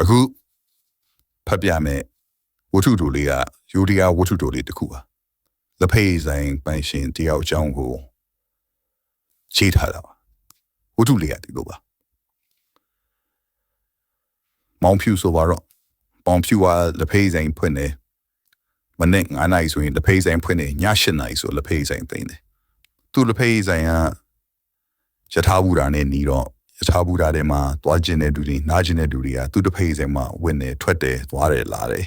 အခုဖတ်ပြမယ်ဝတ္ထုတိုလေးကယူဒီယာဝတ္ထုတိုလေးတစ်ခုပါလက်ဖေးဆိုင်ပိုင်ရှင်တယောက်အကြောင်းကိုရေးထားတာပါဝတ္ထုလေးကဒီလိုပါမောင်ဖြူဆိုပါတော့မောင်ဖြူကလက်ဖေးဆိုင်ဖွင့်နေမနေ့9နာရီဆိုရင်လက်ဖေးဆိုင်ဖွင့်နေည7နာရီဆိုလက်ဖေးဆိုင်သိမ်းတယ်သူလက်ဖေးဆိုင်ကယထာဘူတာနဲ့နီးတော့ ယထာဘူတာထဲမှာသွားကျင်တဲ့လူတွေနားကျင်တဲ့လူတွေကသူတစ်ဖေးဆိုင်မှာဝင်နေထွက်တယ်သွားတယ်လာတယ်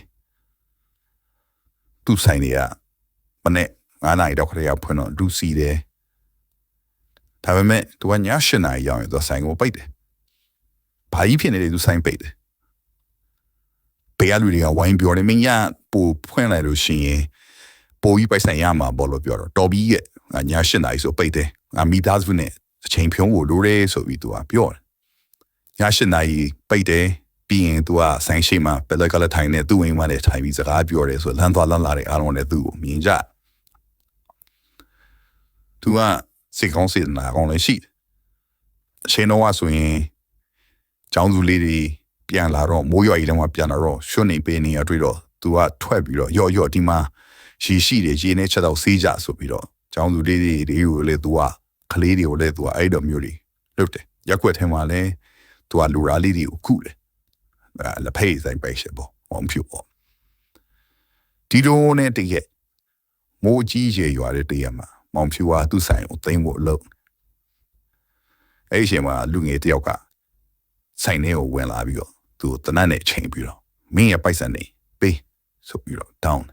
သူဆိုင်တွေကမနေ့9နာရီတော့ခရရဖွင့်တော့လူစီတယ်ဒါပေမဲ့သူကည7နာရီရောက်ရင်သူဆိုင်ကိုပိတ်တယ်ဘာကြီးဖြစ်နေလဲသူဆိုင်ပိတ်တယ်ဘေးကလူတွေကဝိုင်းပြောတယ်မင်းရပို့ဖွင့်လိုက်လို့ရှိရင်ပိုကြီးပိုက်ဆိုင်ရမှာဘောလို့ပြောတော့တော်ပြီးရဲ့ည7နာရီဆိုပိတ်တယ်ငါမိသားစုနဲ့ အချိန်ဖြုံးဖို့လိုတယ်ဆိုပြီးသူကပြောတယ်ည7နာရီပိတ်တယ်ပြီးရင်သူကဆိုင်ရှိမှာဘယ်လိုကလည်းထိုင်နေသူ့ဝင်မှလည်းထိုင်ပြီးစကားပြောတယ်ဆိုလမ်းသွားလမ်းလာတဲ့အားလုံးလည်းသူ့ကိုမြင်ကြသူကစိတ်ကောင်းစေတနာကောင်းလည်းရှိတယ်အချိန်တော့ဆိုရင်ကျောင်းသူလေးတွေပြန်လာတော့မိုးရွာကြီးလည်းမပြန်လာတော့ရွှွနေပေးနေရတွေ့တော့သူကထွက်ပြီးတော့ရော့ရော့ဒီမှာရှိရှိတယ်ရေနဲ့ချက်တော့စေးကြဆိုပြီးတော့ကျောင်းသူလေးတွေတွေကိုလည်းသူက ကလေးတွေကိုလည်းသူကအဲ့တော့မျိုးတွေလုပ်တယ်ရက်ွက်ထဲမှာလည်းသူကလူရာလေးတွေကိုခုတယ်အဲလက်ဖေးဆိုင်ပဲရှိပေါ့ဟောဖြူပေါ့ဒီလိုနဲ့တရက်မိုးကြီးရေရွာတဲ့တရက်မှာမောင်ဖြူကသူ့ဆိုင်ကိုသိမ်းဖို့လုပ်အဲ့ဒီအချိန်မှာလူငယ်တယောက်ကဆိုင်ထဲကိုဝင်လာပြီးတော့သူ့ကိုတနတ်နဲ့ချိန်ပြီးတော့မင်းရဲ့ပိုက်ဆံနေပေးဆိုပြီးတော့ down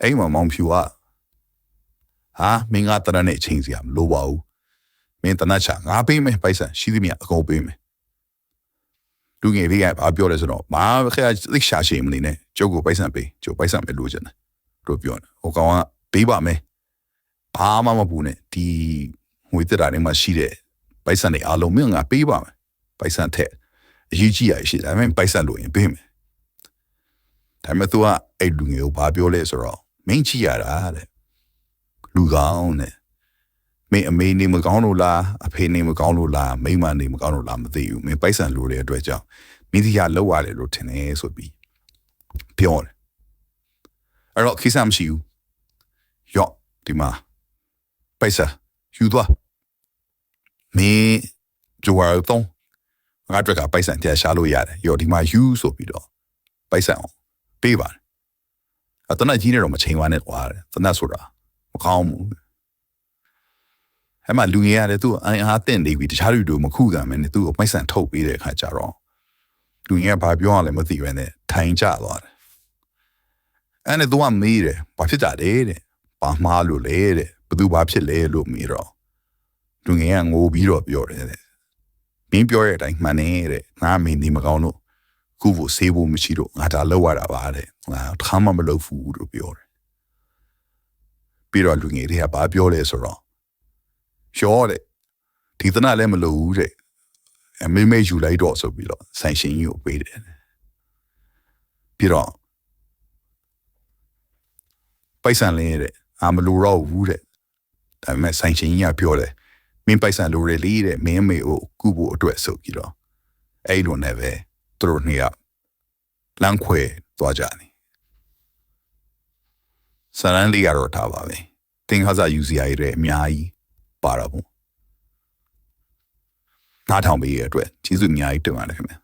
အဲ့မှာမောင်ဖြူက ဟာမင်းကတနတ်နဲ့ချိန်စီရမလိုပါဘူးမင်းတနတ်ချငါပေးမယ်ပိုက်ဆံရှိသမျှအကုန်ပေးမယ်လူငယ်လေးကဘာပြောလဲဆိုတော့မာခက်သိရှာရှိမနေနဲ့ကျုပ်ကိုပိုက်ဆံပေးကျုပ်ပိုက်ဆံပဲလိုချင်တယ်တို့ပြောတယ်ဟိုကောင်ကပေးပါမယ်ဘာမှမပူနဲ့ဒီငွေတက်တာတွေမှာရှိတဲ့ပိုက်ဆံတွေအားလုံးမင်းငါပေးပါမယ်ပိုက်ဆံထက်အရေးကြီးရရှိတယ်ဒါပေမဲ့ပိုက်ဆံလိုရင်ပေးမယ်ဒါပေမဲ့ तू ကအဲ့လူငယ်ကိုဘာပြောလဲဆိုတော့မင်းချီရတာတဲ့ လူကောင်းတဲ့မင်းအမေနေမကောင်းလို့လားအဖေနေမကောင်းလို့လားမိမနေမကောင်းလို့လားမသိဘူးမင်းပိုက်ဆံလိုတဲ့အတွက်ကြောင့်မိသီးရလောက်ရတယ်လို့ထင်တယ်ဆိုပြီးပြောတယ်အဲ့တော့ခိစားမရှိဘူးယော့ဒီမှာပိုက်ဆံယူသွားမင်းကြွားတော့ငါတို့ကပိုက်ဆံတရားရှာလို့ရတယ်ယောဒီမှာယူဆိုပြီးတော့ပိုက်ဆံအောင်ပေးပါတယ်အတနကြီးနေတော့မချိန်ပါနဲ့ကွာတနဆိုတာ မကောင်းဘူးအဲ့မှာလူငယ်ရတယ်သူ့အင်အားတင့်နေပြီတခြားလူတို့မခုခံမနဲ့သူ့ကိုပိုက်ဆံထုတ်ပေးတဲ့အခါကျတော့လူငယ်ကဘာပြောရလဲမသိဘဲနဲ့ထိုင်ကြသွားတယ်အဲ့နဲ့သူကမေးတယ်ဘာဖြစ်ကြလဲတဲ့ဘာမှားလို့လဲတဲ့ဘသူဘာဖြစ်လဲလို့မေးတော့လူငယ်ကငိုပြီးတော့ပြောတယ်တဲ့မင်းပြောတဲ့အတိုင်းမှန်နေတဲ့ငါမင်းဒီမကောင်းလို့ခုဖို့ဆေးဖို့မရှိတော့ငါဒါလောက်ရတာပါတဲ့ငါခါမှမလုပ်ဘူးလို့ပြောတယ် ပြီးတော့လူငယ်တွေကဘာပြောလဲဆိုတော့ရောတဲ့ဒီသနာလည်းမလုပ်ဘူးတဲ့အမေမေယူလိုက်တော့ဆိုပြီးတော့ဆိုင်ရှင်ကြီးကိုပေးတယ်ပြီးတော့ပိုက်ဆံလင်းတဲ့အာမလိုတော့ဘူးတဲ့ဒါပေမဲ့ဆိုင်ရှင်ကြီးကပြောတယ်မင်းပိုက်ဆံလိုရလေတဲ့မင်းမေကိုကုဖို့အတွက်ဆိုပြီးတော့အဲ့လိုနဲ့ပဲသူတို့နှစ်ယောက်လမ်းခွဲသွားကြတယ် စရန်လီကတော့ထားပါပဲတင်ခါစားယူစီရရဲ့အများကြီးပါတော့ဘူးနားထောင်ပေးရတဲ့အတွက်ကျေးဇူးအများကြီးတင်ပါတယ်ခင်ဗျာ